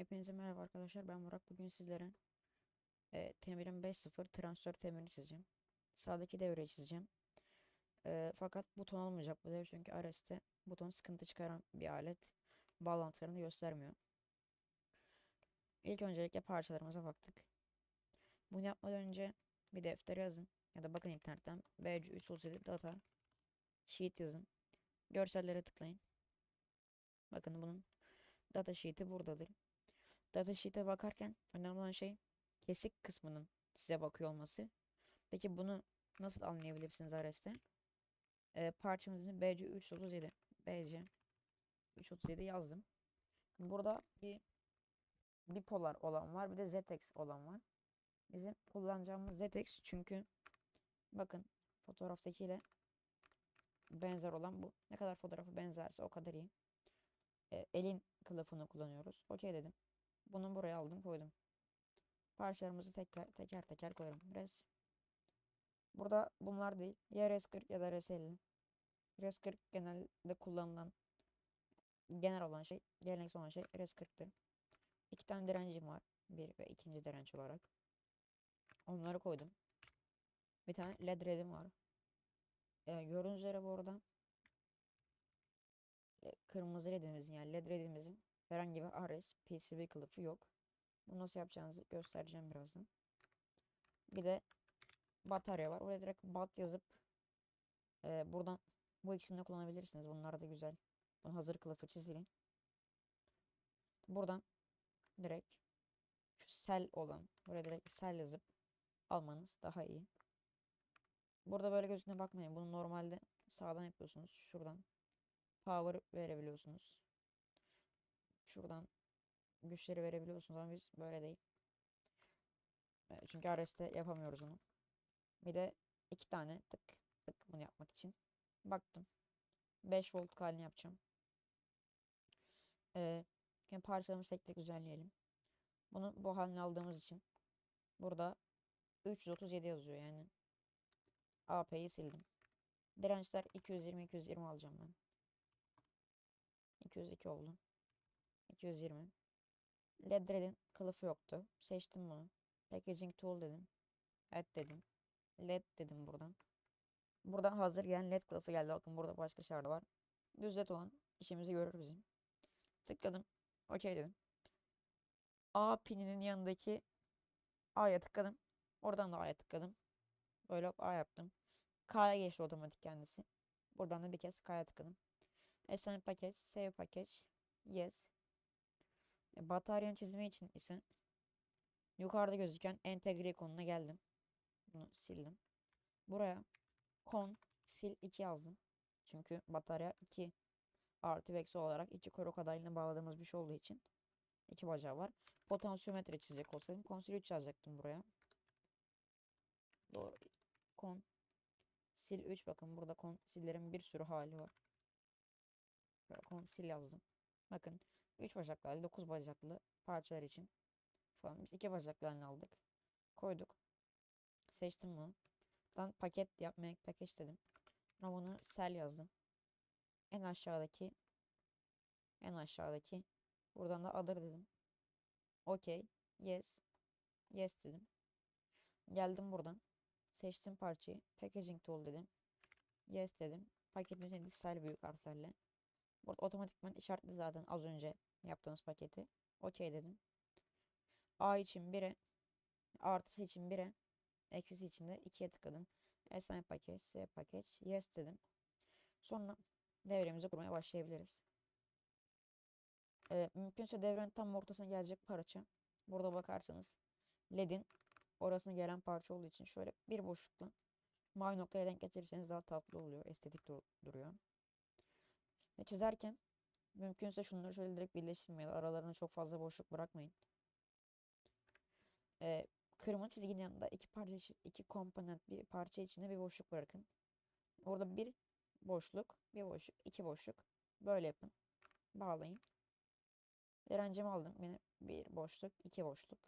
Hepinize merhaba arkadaşlar. Ben Murat. Bugün sizlere e, temirin 5.0 transfer temirini çizeceğim. Sağdaki devreyi çizeceğim. E, fakat buton olmayacak bu devre çünkü RS'te buton sıkıntı çıkaran bir alet. Bağlantılarını göstermiyor. İlk öncelikle parçalarımıza baktık. Bunu yapmadan önce bir deftere yazın. Ya da bakın internetten BC337 data sheet yazın. Görsellere tıklayın. Bakın bunun data sheet'i buradadır. Data sheet'e bakarken önemli olan şey kesik kısmının size bakıyor olması. Peki bunu nasıl anlayabilirsiniz RS'te? Ee, parçamızın BC 337 BC 337 yazdım. Burada bir bipolar olan var bir de ZX olan var. Bizim kullanacağımız ZX çünkü bakın fotoğraftakiyle benzer olan bu. Ne kadar fotoğrafı benzerse o kadar iyi. Ee, elin kılıfını kullanıyoruz. Okey dedim. Bunu buraya aldım koydum. Parçalarımızı teker teker, teker koyarım. Res. Burada bunlar değil. Ya res40 ya da res50. Res40 genelde kullanılan genel olan şey, geleneksel olan şey res40'tır. İki tane direncim var. Bir ve ikinci direnç olarak. Onları koydum. Bir tane led redim var. Ee, gördüğünüz üzere bu arada e, kırmızı ledimizin yani led redimizin herhangi bir RS, PCB kılıfı yok. Bunu nasıl yapacağınızı göstereceğim birazdan. Bir de batarya var. Oraya direkt bat yazıp e, buradan bu ikisini de kullanabilirsiniz. Bunlar da güzel. Bunun hazır kılıfı çizilin. Buradan direkt şu sel olan buraya direkt sel yazıp almanız daha iyi. Burada böyle gözüne bakmayın. Bunu normalde sağdan yapıyorsunuz. Şuradan power verebiliyorsunuz. Şuradan güçleri verebiliyorsunuz ama biz böyle değil. E, Çünkü RS'te yapamıyoruz onu. Bir de iki tane tık tık bunu yapmak için. Baktım. 5 volt halini yapacağım. Ee, yani parçalarımızı tek tek düzenleyelim. Bunu bu halini aldığımız için burada 337 yazıyor yani. AP'yi sildim. Dirençler 220 220 alacağım ben. 202 oldu. 220. LED red'in kılıfı yoktu. Seçtim bunu. Packaging tool dedim. Add dedim. LED dedim buradan. Buradan hazır gelen LED kılıfı geldi. Bakın burada başka şartı var. Düz LED olan işimizi görür bizim. Tıkladım. OK dedim. A pininin yanındaki A'ya tıkladım. Oradan da A'ya tıkladım. Böyle A yaptım. K'ya geçti otomatik kendisi. Buradan da bir kez K'ya tıkladım. Assign paket, save package, yes. E, Bataryanın çizimi için ise yukarıda gözüken entegre ikonuna geldim. Bunu sildim. Buraya kon sil 2 yazdım. Çünkü batarya 2 artı ve eksi olarak iki koruk adaylığına bağladığımız bir şey olduğu için iki bacağı var. Potansiyometre çizecek olsaydım konsil 3 yazacaktım buraya. Doğru. Kon sil 3 bakın burada konsillerin bir sürü hali var. Böyle konsil yazdım. Bakın 3 bacaklı 9 bacaklı parçalar için falan biz 2 bacaklı halini aldık. Koyduk. Seçtim bunu. Buradan paket yapmaya paket dedim. Ama bunu sel yazdım. En aşağıdaki en aşağıdaki buradan da other dedim. Okey. Yes. Yes dedim. Geldim buradan. Seçtim parçayı. Packaging tool dedim. Yes dedim. Paketin üzerinde style büyük harflerle. Burada otomatikman işaretli zaten az önce yaptığımız paketi. Okey dedim. A için 1'e, artısı için 1'e, eksisi için de 2'ye tıkladım. Assign paket, S paket, yes dedim. Sonra devremizi kurmaya başlayabiliriz. Ee, mümkünse devrenin tam ortasına gelecek parça. Burada bakarsanız LED'in orasına gelen parça olduğu için şöyle bir boşlukla mavi noktaya denk getirirseniz daha tatlı oluyor. Estetik dur duruyor. Ve çizerken mümkünse şunları şöyle direkt birleştirmeyin. Aralarına çok fazla boşluk bırakmayın. Ee, kırmızı çizginin yanında iki parça iki komponent bir parça içinde bir boşluk bırakın. Orada bir boşluk, bir boşluk, iki boşluk. Böyle yapın. Bağlayın. Direncimi aldım. Yine bir boşluk, iki boşluk.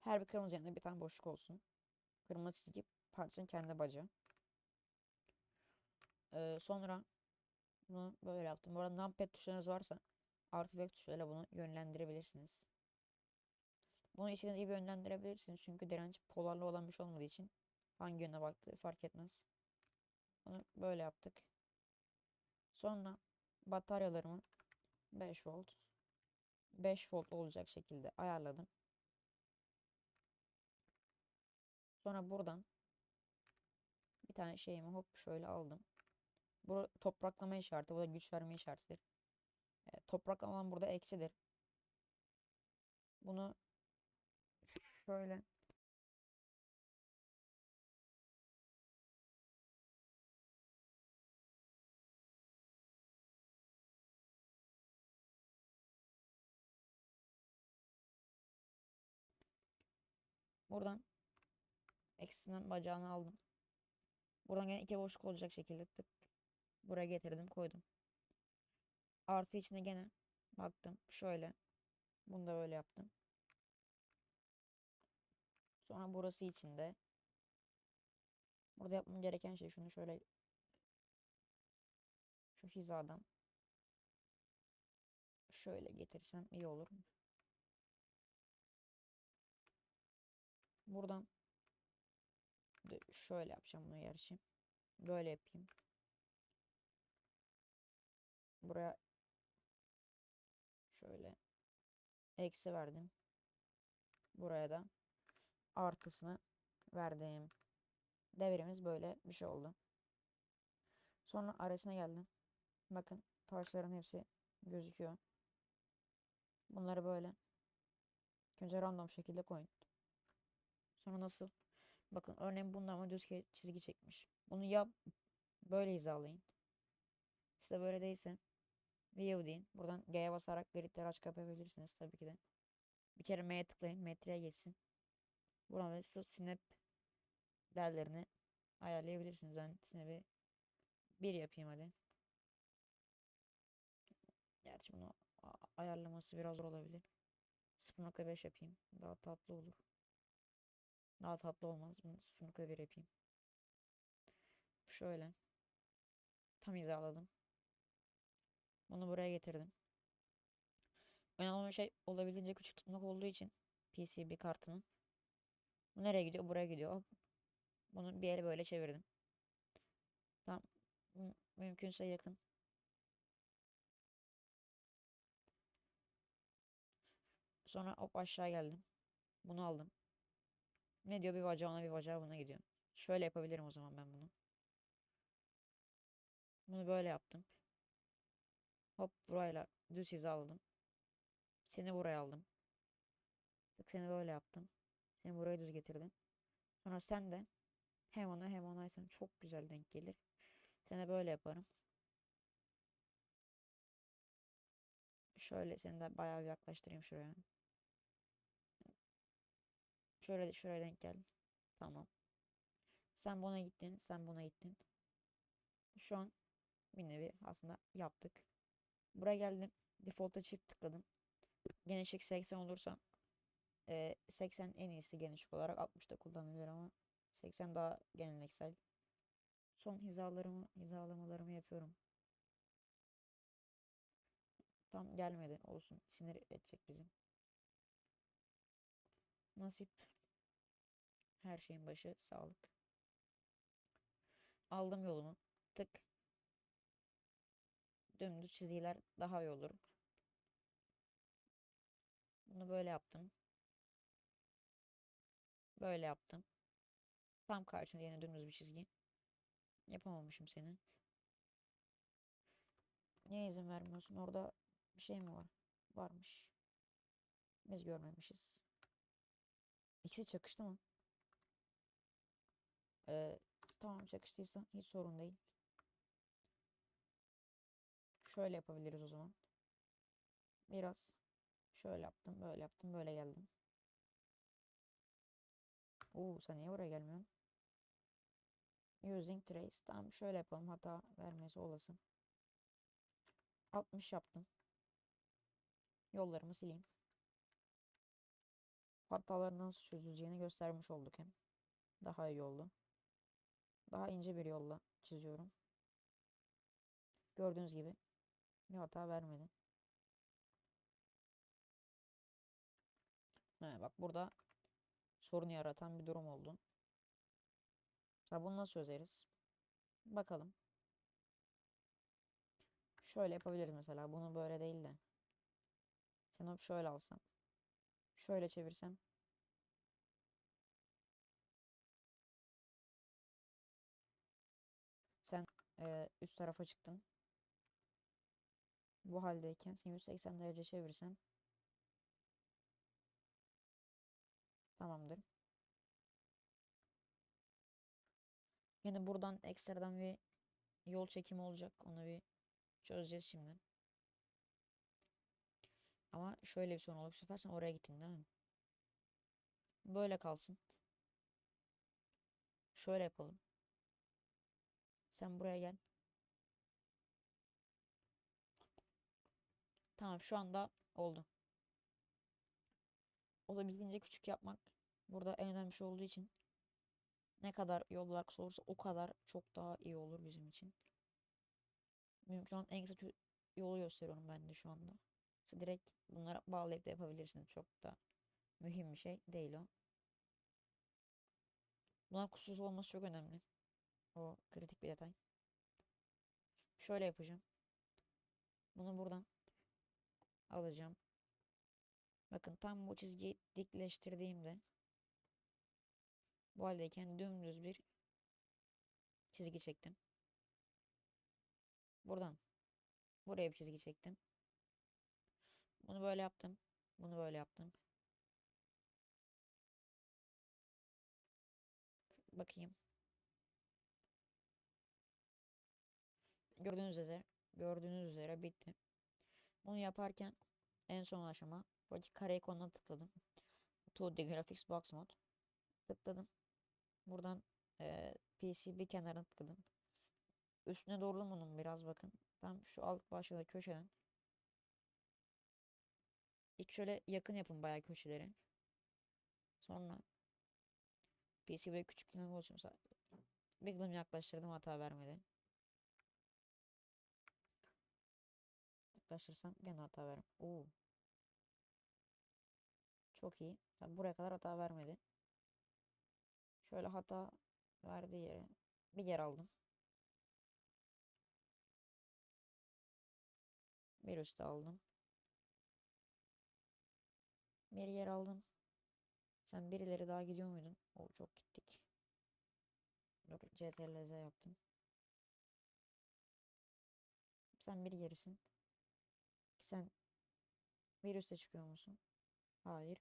Her bir kırmızı yanında bir tane boşluk olsun. Kırmızı çizgi parçanın kendi bacağı. Ee, sonra bunu böyle yaptım. Bu arada numpad tuşlarınız varsa artı ve tuşlarıyla bunu yönlendirebilirsiniz. Bunu istediğiniz gibi yönlendirebilirsiniz. Çünkü direnç polarlı olan bir şey olmadığı için hangi yöne baktığı fark etmez. Bunu böyle yaptık. Sonra bataryalarımı 5 volt 5 volt olacak şekilde ayarladım. Sonra buradan bir tane şeyimi hop şöyle aldım. Bu topraklama işareti, bu da güç verme işaretidir. E, topraklama burada eksidir. Bunu şöyle buradan eksisinden bacağını aldım. Buradan gene iki boşluk olacak şekilde tık buraya getirdim koydum. Artı içine gene baktım şöyle. Bunu da böyle yaptım. Sonra burası içinde. Burada yapmam gereken şey şunu şöyle şu hizadan şöyle getirsem iyi olur. Buradan şöyle yapacağım bunu gerçi. Böyle yapayım. Buraya şöyle eksi verdim. Buraya da artısını verdim. Devremiz böyle bir şey oldu. Sonra arasına geldim. Bakın parçaların hepsi gözüküyor. Bunları böyle önce random şekilde koyun. Sonra nasıl? Bakın örneğin bunda ama düz çizgi çekmiş. Bunu ya böyle hizalayın. Size böyle değilse View deyin. Buradan G'ye basarak gridleri açık yapabilirsiniz tabii ki de. Bir kere M'ye tıklayın. Metreye geçsin. Buradan ve snap değerlerini ayarlayabilirsiniz. Ben snap'i 1 yapayım hadi. Gerçi bunu ayarlaması biraz zor olabilir. 0.5 yapayım. Daha tatlı olur. Daha tatlı olmaz. Bunu 0.1 yapayım. Şöyle. Tam hizaladım. Bunu buraya getirdim. Önemli şey olabildiğince küçük tutmak olduğu için PCB kartının. Bu nereye gidiyor? Buraya gidiyor. Hop. Bunu bir yere böyle çevirdim. Tam mümkünse yakın. Sonra hop aşağı geldim. Bunu aldım. Ne diyor bir bacağı ona bir bacağı buna gidiyor. Şöyle yapabilirim o zaman ben bunu. Bunu böyle yaptım. Hop burayla düz hizaladım. Seni buraya aldım. Tık seni böyle yaptım. Seni buraya düz getirdim. Sonra sen de hem ona hem onaysan çok güzel denk gelir. Seni böyle yaparım. Şöyle seni de bayağı bir yaklaştırayım şuraya. Şöyle şuraya denk gel. Tamam. Sen buna gittin, sen buna gittin. Şu an bir nevi aslında yaptık. Buraya geldim. Default'a çift tıkladım. Genişlik 80 olursa e, 80 en iyisi genişlik olarak 60 da kullanılır ama 80 daha geleneksel. Son hizalarımı, hizalamalarımı yapıyorum. Tam gelmedi. Olsun. Sinir edecek bizim. Nasip. Her şeyin başı sağlık. Aldım yolumu. Tık. Dümdüz çizgiler daha iyi olur. Bunu böyle yaptım. Böyle yaptım. Tam karşında yine dümdüz bir çizgi. Yapamamışım seni. Niye izin vermiyorsun? Orada bir şey mi var? Varmış. Biz görmemişiz. İkisi çakıştı mı? Ee, tamam çakıştıysa hiç sorun değil. Şöyle yapabiliriz o zaman. Biraz şöyle yaptım, böyle yaptım, böyle geldim. Oo, sen niye buraya gelmiyorsun? Using trace. Tamam şöyle yapalım. Hata vermesi olasın. 60 yaptım. Yollarımı sileyim. Hataların nasıl çözüleceğini göstermiş olduk hem. Daha iyi oldu. Daha ince bir yolla çiziyorum. Gördüğünüz gibi bir hata vermedi. He, bak burada sorun yaratan bir durum oldu. Mesela bunu nasıl çözeriz? Bakalım. Şöyle yapabiliriz mesela. Bunu böyle değil de. Sen hop şöyle alsam. Şöyle çevirsem. Sen e, üst tarafa çıktın. Bu haldeyken sen 180 derece çevirsem. Tamamdır. Yani buradan ekstradan bir yol çekimi olacak. Onu bir çözeceğiz şimdi. Ama şöyle bir sorun olup bu sefer sen oraya gittin değil mi? Böyle kalsın. Şöyle yapalım. Sen buraya gel. Tamam şu anda oldu. Olabildiğince küçük yapmak burada en önemli şey olduğu için ne kadar yol uzaksa olursa o kadar çok daha iyi olur bizim için. Mümkün olan en kısa yolu gösteriyorum ben de şu anda. İşte direkt bunlara bağlayıp da yapabilirsiniz. Çok da mühim bir şey değil o. Bunlar kusursuz olması çok önemli. O kritik bir detay. Şöyle yapacağım. Bunu buradan alacağım. Bakın tam bu çizgiyi dikleştirdiğimde bu haldeyken dümdüz bir çizgi çektim. Buradan buraya bir çizgi çektim. Bunu böyle yaptım. Bunu böyle yaptım. Bakayım. Gördüğünüz üzere, gördüğünüz üzere bitti. Bunu yaparken en son aşama buradaki kare ikonuna tıkladım. 2D Graphics Box Mode. Tıkladım. Buradan e, PCB kenarına tıkladım. Üstüne doğru bunun biraz bakın. Tam şu alt başlığı köşeden. İlk şöyle yakın yapın bayağı köşeleri. Sonra PCB küçüklüğüne olsun. Bir yaklaştırdım hata vermedi. Yaklaştırsam gene hata verim. Oo. Çok iyi. Tabii buraya kadar hata vermedi. Şöyle hata verdiği yere bir yer aldım. Bir üstte aldım. Bir yer aldım. Sen birileri daha gidiyor muydun? O çok gittik. Dur CTRL Z yaptım. Sen bir gerisin. Sen bir üste çıkıyor musun? Hayır.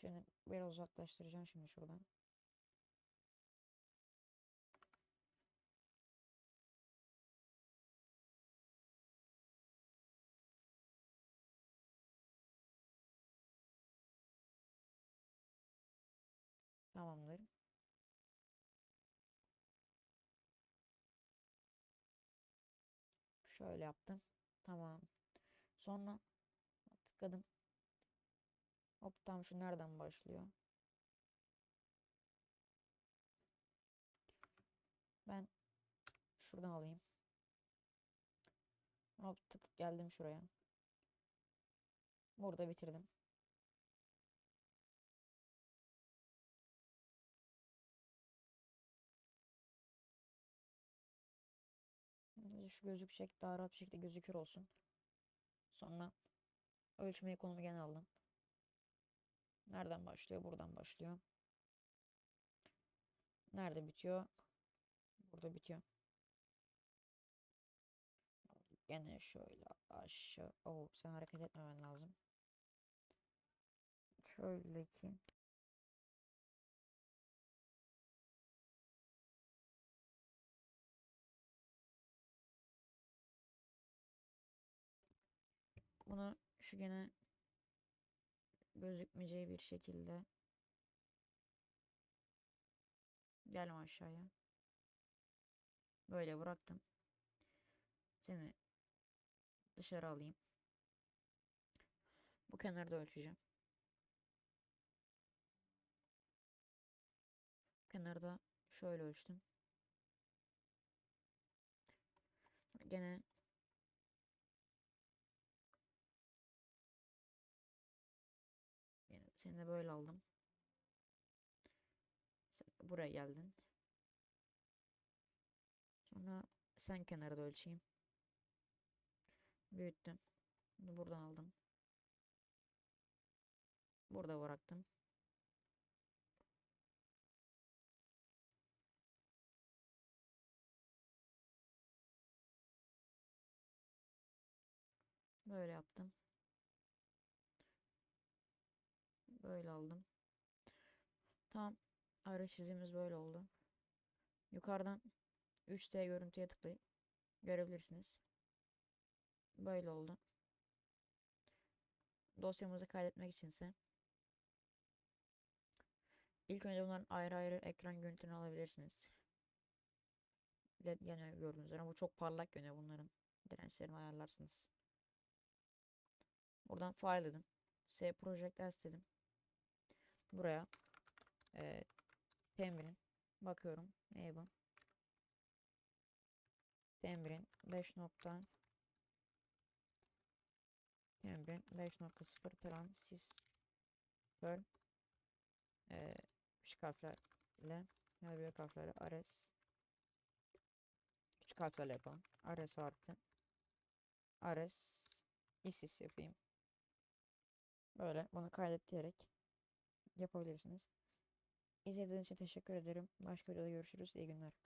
Şimdi biraz uzaklaştıracağım şimdi şuradan. Tamamdır. Şöyle yaptım. Tamam. Sonra tıkladım. Hop tam şu nereden başlıyor? Ben şuradan alayım. Hop tık geldim şuraya. Burada bitirdim. Şu gözükecek daha rahat bir şekilde gözükür olsun. Sonra ölçmeyi konumu gene aldım. Nereden başlıyor? Buradan başlıyor. Nerede bitiyor? Burada bitiyor. Gene şöyle aşağı. Oo, sen hareket etmemen lazım. Şöyle ki. Bunu şu gene gözükmeyeceği bir şekilde gelme aşağıya. Böyle bıraktım. Seni dışarı alayım. Bu kenarda ölçeceğim. Kenarda şöyle ölçtüm. Gene de böyle aldım. Sen buraya geldin. Sonra sen kenarda ölçeyim. Büyüttüm. Bunu buradan aldım. Burada bıraktım. Böyle yaptım. Böyle aldım. Tamam. Ara çizimimiz böyle oldu. Yukarıdan 3D görüntüye tıklayıp görebilirsiniz. Böyle oldu. Dosyamızı kaydetmek içinse ilk önce bunların ayrı ayrı ekran görüntülerini alabilirsiniz. LED yanıyor gördüğünüz üzere. Bu çok parlak yönü bunların. Dirençlerini ayarlarsınız. Buradan file dedim. S Project S dedim. Buraya e, temirin bakıyorum. Ne bu? Temirin 5 nokta Temirin 5.0 transis böl e, küçük harflerle ya da büyük harflerle ares küçük harflerle yapalım. Ares artı ares isis yapayım. Böyle bunu kaydet diyerek yapabilirsiniz. İzlediğiniz için teşekkür ederim. Başka videoda görüşürüz. İyi günler.